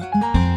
Música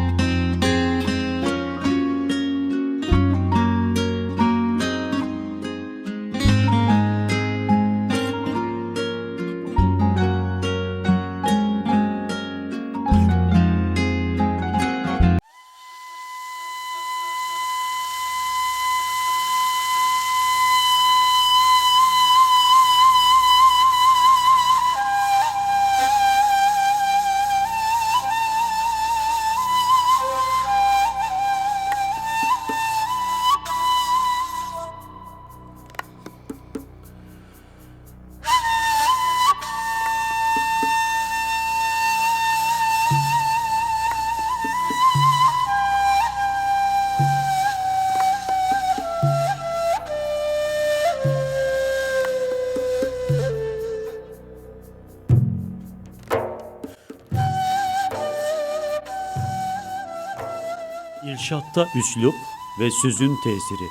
İrşatta üslup ve sözün tesiri.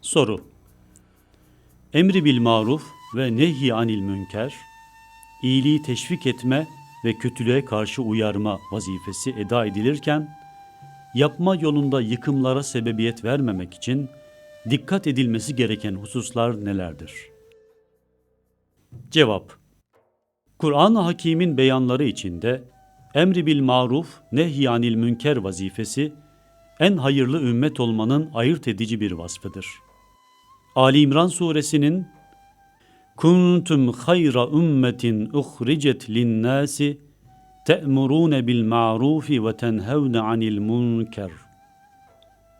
Soru. Emri bil maruf ve nehy anil münker, iyiliği teşvik etme ve kötülüğe karşı uyarma vazifesi eda edilirken, yapma yolunda yıkımlara sebebiyet vermemek için dikkat edilmesi gereken hususlar nelerdir? Cevap Kur'an-ı Hakîm'in beyanları içinde emri bil maruf nehyanil münker vazifesi en hayırlı ümmet olmanın ayırt edici bir vasfıdır. Ali İmran suresinin Kuntum hayra ümmetin uhricet linnâsi te'murûne bil ma'rufi ve tenhevne anil münker.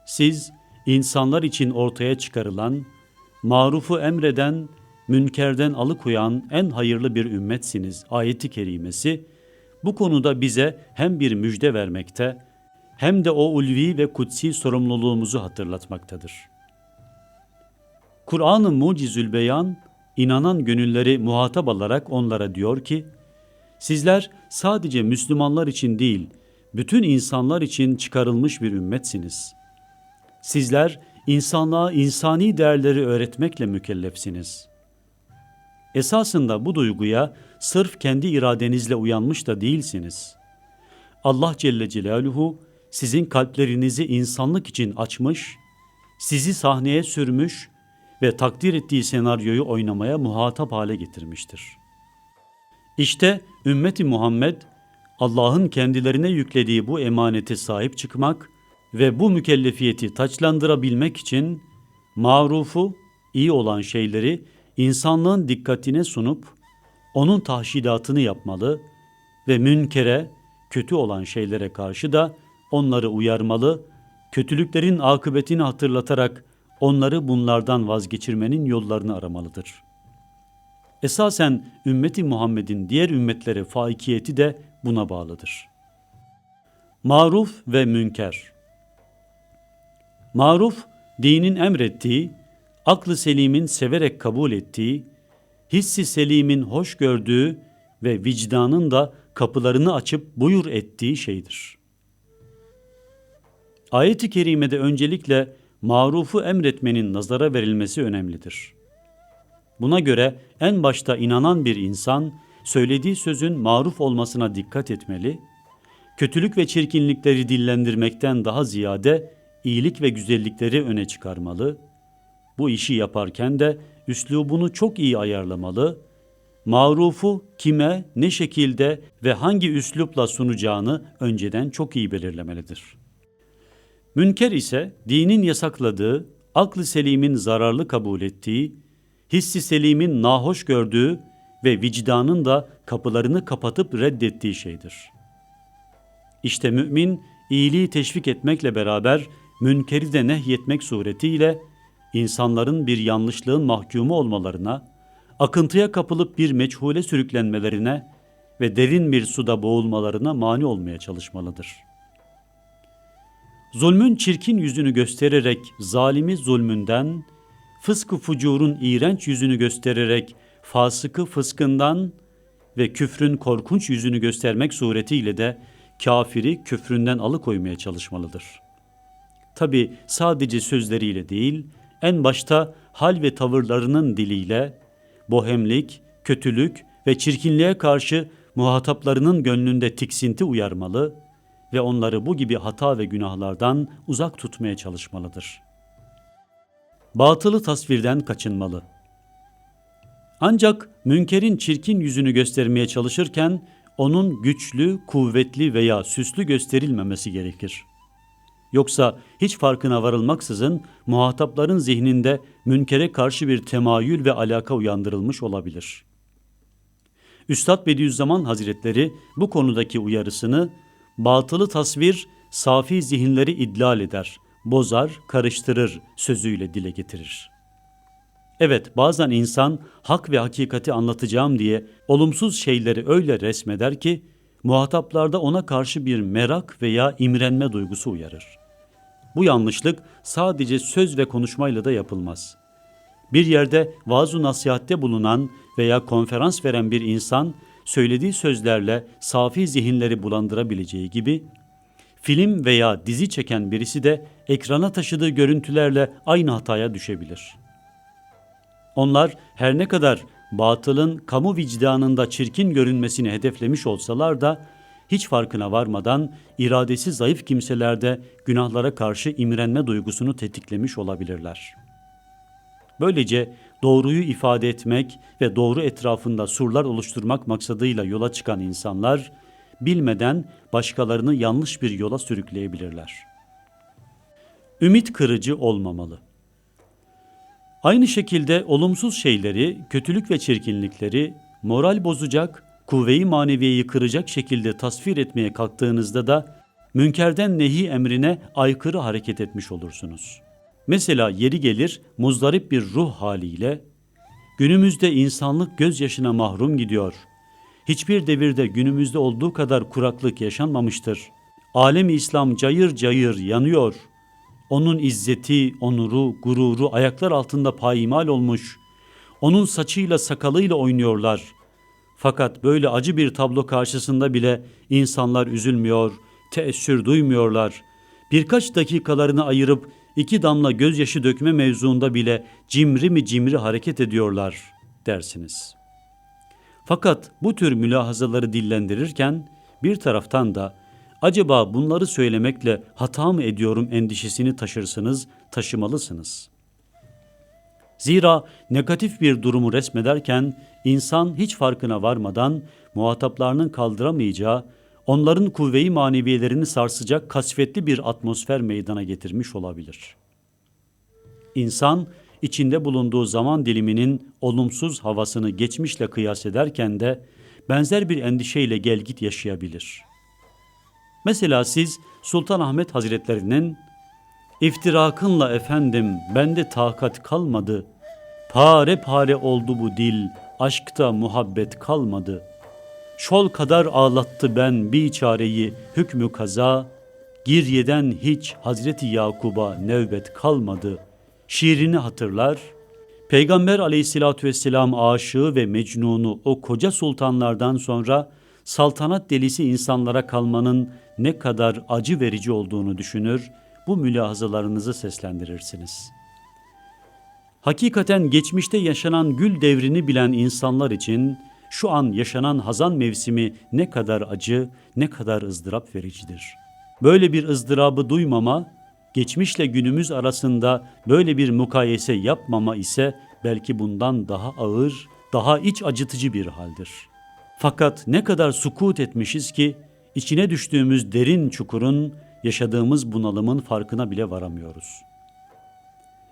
Siz insanlar için ortaya çıkarılan, marufu emreden, münkerden alıkoyan en hayırlı bir ümmetsiniz. Ayeti kerimesi bu konuda bize hem bir müjde vermekte hem de o ulvi ve kutsi sorumluluğumuzu hatırlatmaktadır. Kur'an-ı Mucizül Beyan, inanan gönülleri muhatap alarak onlara diyor ki, Sizler sadece Müslümanlar için değil, bütün insanlar için çıkarılmış bir ümmetsiniz. Sizler insanlığa insani değerleri öğretmekle mükellefsiniz. Esasında bu duyguya sırf kendi iradenizle uyanmış da değilsiniz. Allah Celle Celaluhu sizin kalplerinizi insanlık için açmış, sizi sahneye sürmüş ve takdir ettiği senaryoyu oynamaya muhatap hale getirmiştir. İşte ümmeti Muhammed Allah'ın kendilerine yüklediği bu emanete sahip çıkmak ve bu mükellefiyeti taçlandırabilmek için marufu, iyi olan şeyleri insanlığın dikkatine sunup onun tahşidatını yapmalı ve münkere, kötü olan şeylere karşı da onları uyarmalı, kötülüklerin akıbetini hatırlatarak onları bunlardan vazgeçirmenin yollarını aramalıdır. Esasen ümmeti Muhammed'in diğer ümmetlere faikiyeti de buna bağlıdır. Maruf ve münker Maruf, dinin emrettiği, aklı selimin severek kabul ettiği, hissi selimin hoş gördüğü ve vicdanın da kapılarını açıp buyur ettiği şeydir. Ayet-i kerimede öncelikle marufu emretmenin nazara verilmesi önemlidir. Buna göre en başta inanan bir insan söylediği sözün maruf olmasına dikkat etmeli, kötülük ve çirkinlikleri dillendirmekten daha ziyade iyilik ve güzellikleri öne çıkarmalı, bu işi yaparken de üslubunu çok iyi ayarlamalı, marufu kime, ne şekilde ve hangi üslupla sunacağını önceden çok iyi belirlemelidir. Münker ise dinin yasakladığı, aklı selimin zararlı kabul ettiği, hissi selimin nahoş gördüğü ve vicdanın da kapılarını kapatıp reddettiği şeydir. İşte mümin iyiliği teşvik etmekle beraber münkeri de nehyetmek suretiyle insanların bir yanlışlığın mahkumu olmalarına, akıntıya kapılıp bir meçhule sürüklenmelerine ve derin bir suda boğulmalarına mani olmaya çalışmalıdır. Zulmün çirkin yüzünü göstererek zalimi zulmünden, fıskı fucurun iğrenç yüzünü göstererek fasıkı fıskından ve küfrün korkunç yüzünü göstermek suretiyle de kafiri küfründen alıkoymaya çalışmalıdır. Tabi sadece sözleriyle değil, en başta hal ve tavırlarının diliyle bohemlik, kötülük ve çirkinliğe karşı muhataplarının gönlünde tiksinti uyarmalı ve onları bu gibi hata ve günahlardan uzak tutmaya çalışmalıdır. Batılı tasvirden kaçınmalı. Ancak münkerin çirkin yüzünü göstermeye çalışırken onun güçlü, kuvvetli veya süslü gösterilmemesi gerekir. Yoksa hiç farkına varılmaksızın muhatapların zihninde münkere karşı bir temayül ve alaka uyandırılmış olabilir. Üstad Bediüzzaman Hazretleri bu konudaki uyarısını batılı tasvir safi zihinleri idlal eder, bozar, karıştırır sözüyle dile getirir. Evet bazen insan hak ve hakikati anlatacağım diye olumsuz şeyleri öyle resmeder ki muhataplarda ona karşı bir merak veya imrenme duygusu uyarır. Bu yanlışlık sadece söz ve konuşmayla da yapılmaz. Bir yerde vaaz nasihatte bulunan veya konferans veren bir insan söylediği sözlerle safi zihinleri bulandırabileceği gibi film veya dizi çeken birisi de ekrana taşıdığı görüntülerle aynı hataya düşebilir. Onlar her ne kadar batılın kamu vicdanında çirkin görünmesini hedeflemiş olsalar da hiç farkına varmadan iradesi zayıf kimselerde günahlara karşı imrenme duygusunu tetiklemiş olabilirler. Böylece doğruyu ifade etmek ve doğru etrafında surlar oluşturmak maksadıyla yola çıkan insanlar bilmeden başkalarını yanlış bir yola sürükleyebilirler. Ümit kırıcı olmamalı. Aynı şekilde olumsuz şeyleri, kötülük ve çirkinlikleri moral bozacak, kuvveyi maneviyeyi kıracak şekilde tasvir etmeye kalktığınızda da münkerden nehi emrine aykırı hareket etmiş olursunuz. Mesela yeri gelir muzdarip bir ruh haliyle günümüzde insanlık gözyaşına mahrum gidiyor. Hiçbir devirde günümüzde olduğu kadar kuraklık yaşanmamıştır. Alemi İslam cayır cayır yanıyor. Onun izzeti, onuru, gururu ayaklar altında payimal olmuş. Onun saçıyla sakalıyla oynuyorlar. Fakat böyle acı bir tablo karşısında bile insanlar üzülmüyor, teessür duymuyorlar. Birkaç dakikalarını ayırıp iki damla gözyaşı dökme mevzuunda bile cimri mi cimri hareket ediyorlar dersiniz. Fakat bu tür mülahazaları dillendirirken bir taraftan da acaba bunları söylemekle hata mı ediyorum endişesini taşırsınız, taşımalısınız. Zira negatif bir durumu resmederken insan hiç farkına varmadan muhataplarının kaldıramayacağı, onların kuvveyi maneviyelerini sarsacak kasvetli bir atmosfer meydana getirmiş olabilir. İnsan içinde bulunduğu zaman diliminin olumsuz havasını geçmişle kıyas ederken de benzer bir endişeyle gelgit yaşayabilir. Mesela siz Sultanahmet Hazretlerinin İftirakınla efendim bende takat kalmadı. Pare pare oldu bu dil, aşkta muhabbet kalmadı. Şol kadar ağlattı ben bir çareyi hükmü kaza. Giryeden hiç Hazreti Yakub'a nevbet kalmadı. Şiirini hatırlar. Peygamber aleyhissalatü vesselam aşığı ve mecnunu o koca sultanlardan sonra saltanat delisi insanlara kalmanın ne kadar acı verici olduğunu düşünür, bu mülahazalarınızı seslendirirsiniz. Hakikaten geçmişte yaşanan gül devrini bilen insanlar için şu an yaşanan hazan mevsimi ne kadar acı, ne kadar ızdırap vericidir. Böyle bir ızdırabı duymama, geçmişle günümüz arasında böyle bir mukayese yapmama ise belki bundan daha ağır, daha iç acıtıcı bir haldir. Fakat ne kadar sukut etmişiz ki içine düştüğümüz derin çukurun, yaşadığımız bunalımın farkına bile varamıyoruz.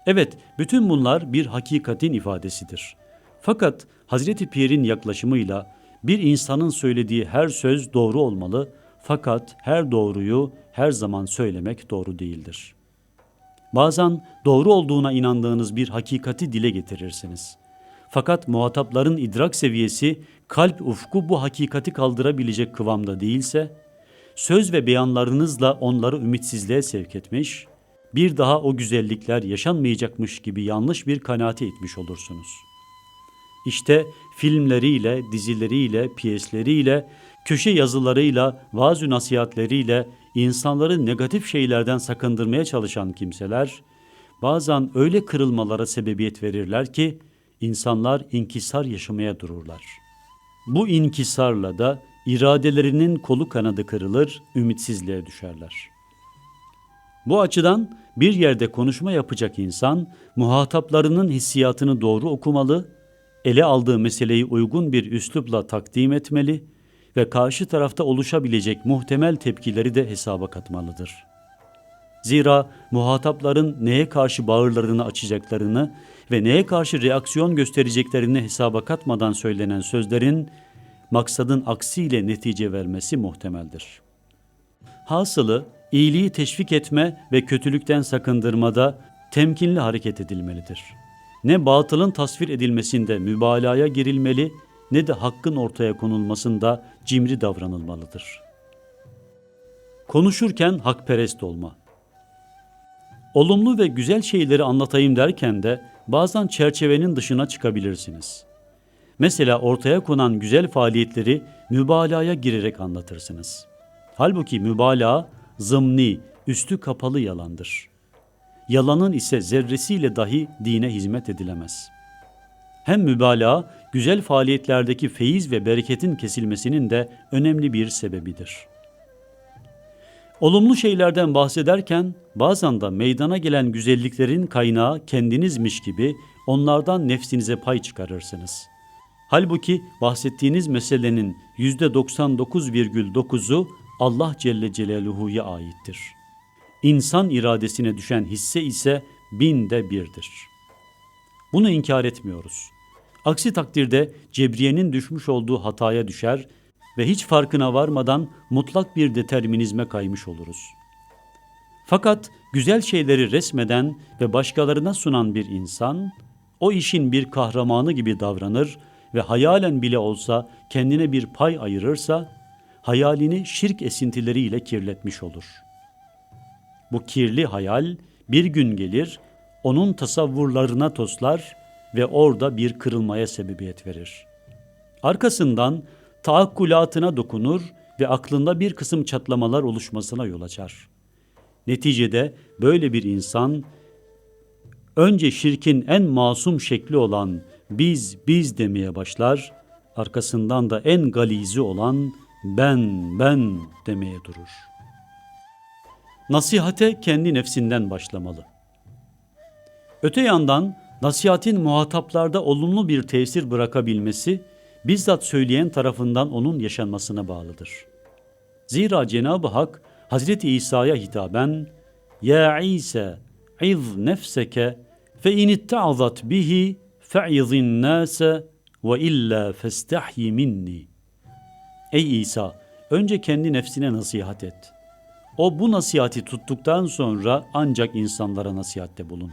Evet, bütün bunlar bir hakikatin ifadesidir. Fakat Hazreti Pir'in yaklaşımıyla bir insanın söylediği her söz doğru olmalı fakat her doğruyu her zaman söylemek doğru değildir. Bazen doğru olduğuna inandığınız bir hakikati dile getirirsiniz. Fakat muhatapların idrak seviyesi kalp ufku bu hakikati kaldırabilecek kıvamda değilse, söz ve beyanlarınızla onları ümitsizliğe sevk etmiş, bir daha o güzellikler yaşanmayacakmış gibi yanlış bir kanaate itmiş olursunuz. İşte filmleriyle, dizileriyle, piyesleriyle, köşe yazılarıyla, vaaz nasihatleriyle insanları negatif şeylerden sakındırmaya çalışan kimseler, bazen öyle kırılmalara sebebiyet verirler ki, insanlar inkisar yaşamaya dururlar. Bu inkisarla da iradelerinin kolu kanadı kırılır, ümitsizliğe düşerler. Bu açıdan bir yerde konuşma yapacak insan muhataplarının hissiyatını doğru okumalı, ele aldığı meseleyi uygun bir üslupla takdim etmeli ve karşı tarafta oluşabilecek muhtemel tepkileri de hesaba katmalıdır. Zira muhatapların neye karşı bağırlarını açacaklarını ve neye karşı reaksiyon göstereceklerini hesaba katmadan söylenen sözlerin maksadın aksiyle netice vermesi muhtemeldir. Hasılı iyiliği teşvik etme ve kötülükten sakındırmada temkinli hareket edilmelidir. Ne batılın tasvir edilmesinde mübalağaya girilmeli ne de hakkın ortaya konulmasında cimri davranılmalıdır. Konuşurken hakperest olma. Olumlu ve güzel şeyleri anlatayım derken de bazen çerçevenin dışına çıkabilirsiniz. Mesela ortaya konan güzel faaliyetleri mübalağaya girerek anlatırsınız. Halbuki mübalağa zımni, üstü kapalı yalandır. Yalanın ise zerresiyle dahi dine hizmet edilemez. Hem mübalağa güzel faaliyetlerdeki feyiz ve bereketin kesilmesinin de önemli bir sebebidir.'' Olumlu şeylerden bahsederken bazen de meydana gelen güzelliklerin kaynağı kendinizmiş gibi onlardan nefsinize pay çıkarırsınız. Halbuki bahsettiğiniz meselenin %99,9'u Allah Celle Celaluhu'ya aittir. İnsan iradesine düşen hisse ise binde birdir. Bunu inkar etmiyoruz. Aksi takdirde Cebriye'nin düşmüş olduğu hataya düşer ve hiç farkına varmadan mutlak bir determinizme kaymış oluruz. Fakat güzel şeyleri resmeden ve başkalarına sunan bir insan, o işin bir kahramanı gibi davranır ve hayalen bile olsa kendine bir pay ayırırsa, hayalini şirk esintileriyle kirletmiş olur. Bu kirli hayal bir gün gelir, onun tasavvurlarına toslar ve orada bir kırılmaya sebebiyet verir. Arkasından taakkulatına dokunur ve aklında bir kısım çatlamalar oluşmasına yol açar. Neticede böyle bir insan önce şirkin en masum şekli olan biz biz demeye başlar, arkasından da en galizi olan ben ben demeye durur. Nasihate kendi nefsinden başlamalı. Öte yandan nasihatin muhataplarda olumlu bir tesir bırakabilmesi bizzat söyleyen tarafından onun yaşanmasına bağlıdır. Zira Cenab-ı Hak Hazreti İsa'ya hitaben Ya İsa iz nefseke fe in bihi fe'izin nase ve illa festahyi minni. Ey İsa, önce kendi nefsine nasihat et. O bu nasihati tuttuktan sonra ancak insanlara nasihatte bulun.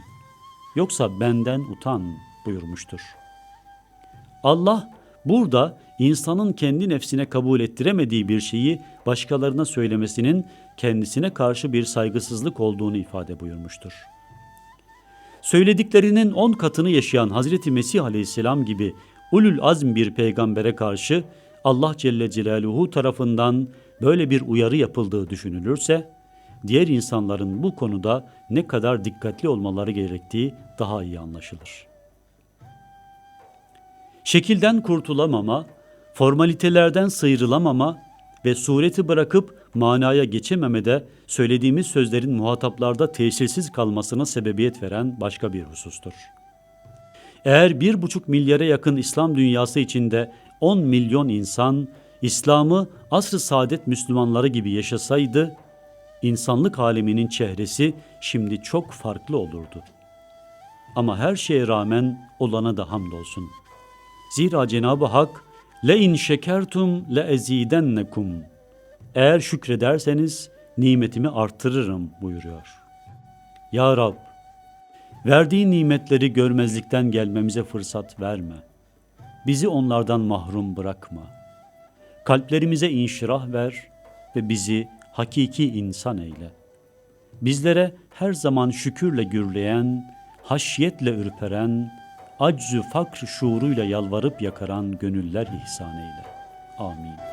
Yoksa benden utan buyurmuştur. Allah Burada insanın kendi nefsine kabul ettiremediği bir şeyi başkalarına söylemesinin kendisine karşı bir saygısızlık olduğunu ifade buyurmuştur. Söylediklerinin on katını yaşayan Hazreti Mesih Aleyhisselam gibi ulul azm bir peygambere karşı Allah Celle Celaluhu tarafından böyle bir uyarı yapıldığı düşünülürse, diğer insanların bu konuda ne kadar dikkatli olmaları gerektiği daha iyi anlaşılır.'' Şekilden kurtulamama, formalitelerden sıyrılamama ve sureti bırakıp manaya geçememede söylediğimiz sözlerin muhataplarda tesirsiz kalmasına sebebiyet veren başka bir husustur. Eğer bir buçuk milyara yakın İslam dünyası içinde 10 milyon insan İslam'ı asr-ı saadet Müslümanları gibi yaşasaydı, insanlık aleminin çehresi şimdi çok farklı olurdu. Ama her şeye rağmen olana da hamdolsun.'' Zira Cenab-ı Hak le in şekertum le ezidennekum. Eğer şükrederseniz nimetimi artırırım buyuruyor. Ya Rab, verdiğin nimetleri görmezlikten gelmemize fırsat verme. Bizi onlardan mahrum bırakma. Kalplerimize inşirah ver ve bizi hakiki insan eyle. Bizlere her zaman şükürle gürleyen, haşyetle ürperen, aczü fakr şuuruyla yalvarıp yakaran gönüller ihsan eyle. Amin.